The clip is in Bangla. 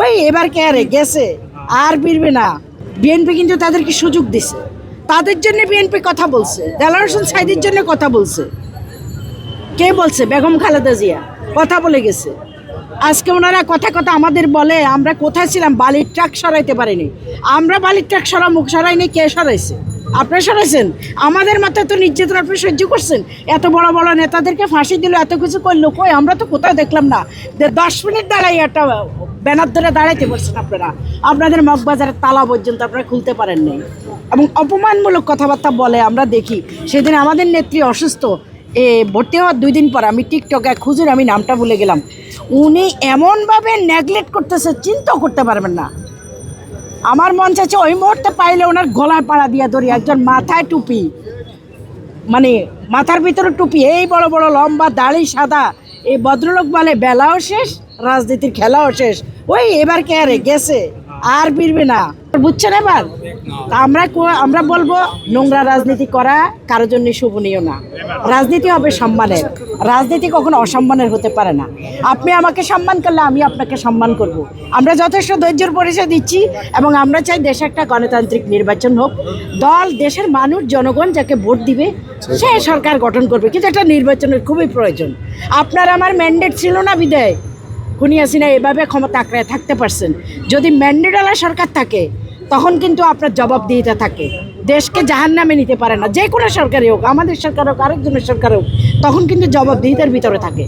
ওই এবার কে আরে গেছে? আর ফিরবে না। বিএনপি কিন্তু তাদেরকে সুযোগ দিছে। তাদের জন্য বিএনপি কথা বলছে। দেলার সাইদের জন্য কথা বলছে। কে বলছে? বেগম খালেদা জিয়া। কথা বলে গেছে। আজকে ওনারা কথা কথা আমাদের বলে, আমরা কোথায় ছিলাম? বালির ট্রাক সরাইতে পারিনি। আমরা বালির ট্রাক সরা মুখ সরাইনি, কে সরাইছে? আপনারা সরাইছেন আমাদের মাথায় তো নির্যাতন আপনি সহ্য করছেন। এত বড় বড় নেতাদেরকে ফাঁসি দিল, এত কিছু করল, কই? আমরা তো কোথাও দেখলাম না। দশ মিনিট দাঁড়াই একটা ব্যানার ধরে দাঁড়াইতে পারছেন আপনারা। আপনাদের মগবাজারের তালা পর্যন্ত আপনারা খুলতে পারেন পারেননি এবং অপমানমূলক কথাবার্তা বলে আমরা দেখি। সেদিন আমাদের নেত্রী অসুস্থ। এ, ভর্তি হওয়ার দুই দিন পর আমি টিকটকে এক আমি নামটা ভুলে গেলাম। উনি এমনভাবে নেগলেক্ট করতেছে, চিন্তাও করতে পারবেন না। আমার মন চাইছে ওই মুহূর্তে পাইলে ওনার গলায় পাড়া দিয়া ধরি, একজন মাথায় টুপি। মানে মাথার ভিতরে টুপি, এই বড় বড় লম্বা দাড়ি সাদা, এই ভদ্রলোক বলে, বেলাও শেষ, রাজনীতির খেলাও শেষ। ওই এবার কে আরে গেছে, আর ফিরবে না। বুঝছেন এবার? আমরা আমরা বলব, নোংরা রাজনীতি করা কারও জন্য শুভনীয় না। রাজনীতি হবে সম্মানের। রাজনীতি কখনো অসম্মানের হতে পারে না। আপনি আমাকে সম্মান করলে আমি আপনাকে সম্মান করব। আমরা যথেষ্ট ধৈর্যের পরিচয় দিচ্ছি এবং আমরা চাই দেশে একটা গণতান্ত্রিক নির্বাচন হোক। দল, দেশের মানুষ, জনগণ যাকে ভোট দিবে, সে সরকার গঠন করবে। কিন্তু একটা নির্বাচনের খুবই প্রয়োজন। আপনার আমার ম্যান্ডেট ছিল না বিদায়। খুনি হাসিনা এভাবে ক্ষমতা আঁকড়ায় থাকতে পারছেন। যদি ম্যান্ডেটওয়ালা সরকার থাকে তখন কিন্তু আপনার জবাবদিহিতা থাকে। দেশকে জাহান নামে নিতে পারে না। যে কোনো সরকারই হোক, আমাদের সরকার হোক, আরেকজনের সরকার হোক, তখন কিন্তু জবাবদিহিতার ভিতরে থাকে।